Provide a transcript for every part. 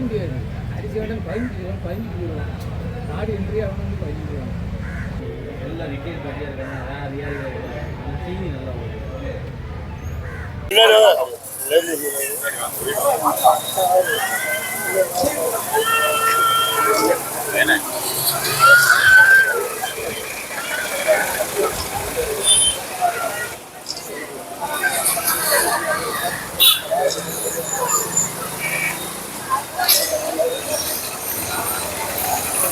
முடியாது அரிசி வேண்டாம் கிலோ பதினஞ்சு கிலோ நாடு இன்றைய அவன் வந்து கிலோ எல்லாம் ரிட்டைல் பண்ணியாக இருக்காங்க அதிகாரிகள் இருக்காங்க செய்தி நல்லா ஓடுது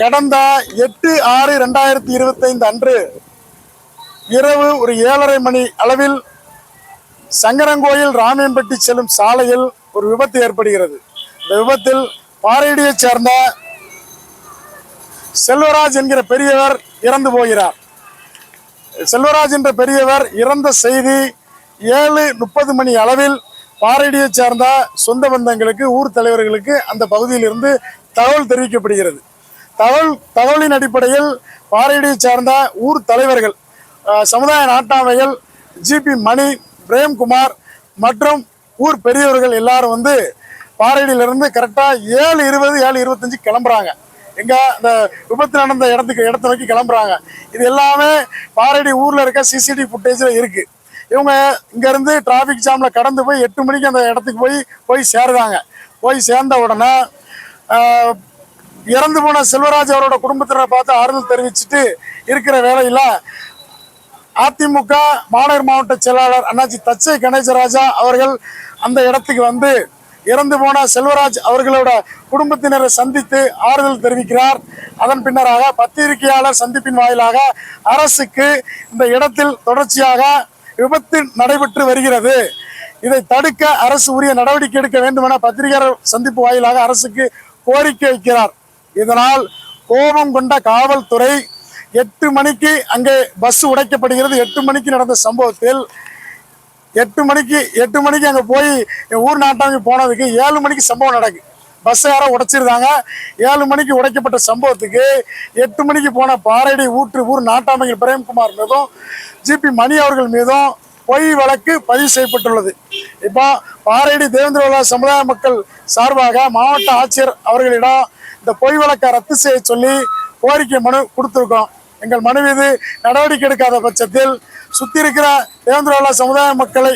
கடந்த எட்டு ஆறு ரெண்டாயிரத்தி இருபத்தைந்து அன்று இரவு ஒரு ஏழரை மணி அளவில் சங்கரங்கோயில் ராமியன்பட்டி செல்லும் சாலையில் ஒரு விபத்து ஏற்படுகிறது. இந்த விபத்தில் பாறையடியைச் சேர்ந்த செல்வராஜ் என்கிற பெரியவர் இறந்து போகிறார். செல்வராஜ் என்ற பெரியவர் இறந்த செய்தி ஏழு முப்பது மணி அளவில் பாரடியை சேர்ந்த சொந்த பந்தங்களுக்கு ஊர் தலைவர்களுக்கு அந்த பகுதியிலிருந்து தகவல் தெரிவிக்கப்படுகிறது. தகவல் தகவலின் அடிப்படையில் பாரடியை சேர்ந்த ஊர் தலைவர்கள் சமுதாய நாட்டாமைகள் ஜிபி மணி பிரேம்குமார் மற்றும் ஊர் பெரியவர்கள் எல்லாரும் வந்து பாறையடியிலிருந்து கரெக்டாக ஏழு இருபது ஏழு இருபத்தஞ்சு கிளம்புறாங்க. எங்கே இந்த விபத்து நடந்த இடத்துக்கு இடத்த நோக்கி கிளம்புறாங்க. இது எல்லாமே பாரடி ஊரில் இருக்க சிசிடிவி ஃபுட்டேஜில் இருக்குது இவங்க இங்கேருந்து டிராஃபிக் ஜாமில் கடந்து போய் எட்டு மணிக்கு அந்த இடத்துக்கு போய் போய் சேருதாங்க போய் சேர்ந்த உடனே இறந்து போன செல்வராஜ் அவரோட குடும்பத்தினரை பார்த்து ஆறுதல் தெரிவிச்சுட்டு இருக்கிற வேலையில அதிமுக மாநகர் மாவட்ட செயலாளர் அண்ணாச்சி தச்சை கணேசராஜா அவர்கள் அந்த இடத்துக்கு வந்து இறந்து போன செல்வராஜ் அவர்களோட குடும்பத்தினரை சந்தித்து ஆறுதல் தெரிவிக்கிறார். அதன் பின்னராக பத்திரிகையாளர் சந்திப்பின் வாயிலாக அரசுக்கு இந்த இடத்தில் தொடர்ச்சியாக விபத்து நடைபெற்று வருகிறது. இதை தடுக்க அரசு உரிய நடவடிக்கை எடுக்க வேண்டும் என பத்திரிகையாளர் சந்திப்பு வாயிலாக அரசுக்கு கோரிக்கை வைக்கிறார். இதனால் கோபம் கொண்ட காவல்துறை எட்டு மணிக்கு அங்கே பஸ் உடைக்கப்படுகிறது. எட்டு மணிக்கு நடந்த சம்பவத்தில் எட்டு மணிக்கு எட்டு மணிக்கு அங்கே போய் ஊர் நாட்டாங்க போனதுக்கு ஏழு மணிக்கு சம்பவம் நடக்குது பஸ்ஸை யாரோ உடைச்சிருந்தாங்க ஏழு மணிக்கு உடைக்கப்பட்ட சம்பவத்துக்கு எட்டு மணிக்கு போன பாறையடி ஊற்று ஊர் நாட்டாமைகள் பிரேம்குமார் மீதும் ஜிபி மணி அவர்கள் மீதும் பொய் வழக்கு பதிவு செய்யப்பட்டுள்ளது. இப்போ பாறையடி தேவேந்திர சமுதாய மக்கள் சார்பாக மாவட்ட ஆட்சியர் அவர்களிடம் இந்த பொய் வழக்கை ரத்து செய்ய சொல்லி கோரிக்கை மனு கொடுத்துருக்கோம். எங்கள் மனு மீது நடவடிக்கை எடுக்காத பட்சத்தில் சுற்றி இருக்கிற தேவேந்திரவாள சமுதாய மக்களை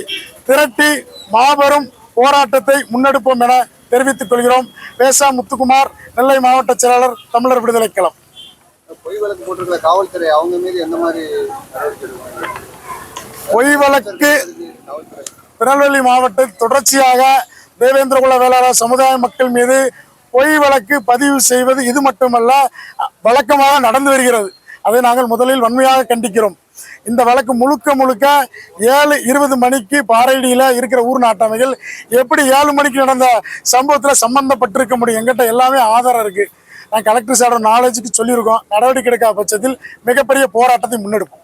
திரட்டி மாபெரும் போராட்டத்தை முன்னெடுப்போம் என தெரிவித்துக் கொள்கிறோம். வேசா முத்துக்குமார் நெல்லை மாவட்ட செயலாளர் தமிழர் விடுதலை களம் பொய் வழக்கு போட்டிருக்கிற காவல்துறை அவங்க மீது எந்த மாதிரி? பொய் வழக்கு திருநெல்வேலி மாவட்டத்தில் தொடர்ச்சியாக தேவேந்திரகுல வேளாளர் சமுதாய மக்கள் மீது பொய் வழக்கு பதிவு செய்வது இது மட்டுமல்ல வழக்கமாக நடந்து வருகிறது. அதை நாங்கள் முதலில் வன்மையாக கண்டிக்கிறோம். இந்த வழக்கு முழுக்க முழுக்க ஏழு இருபது மணிக்கு பாறையடியில் இருக்கிற ஊர் நாட்டாமைகள் எப்படி ஏழு மணிக்கு நடந்த சம்பவத்தில் சம்பந்தப்பட்டிருக்க முடியும்? எங்கிட்ட எல்லாமே ஆதாரம் இருக்குது நான் கலெக்டர் சாரோட நாலேஜுக்கு சொல்லியிருக்கோம். நடவடிக்கை எடுக்காத பட்சத்தில் மிகப்பெரிய போராட்டத்தை முன்னெடுப்போம்.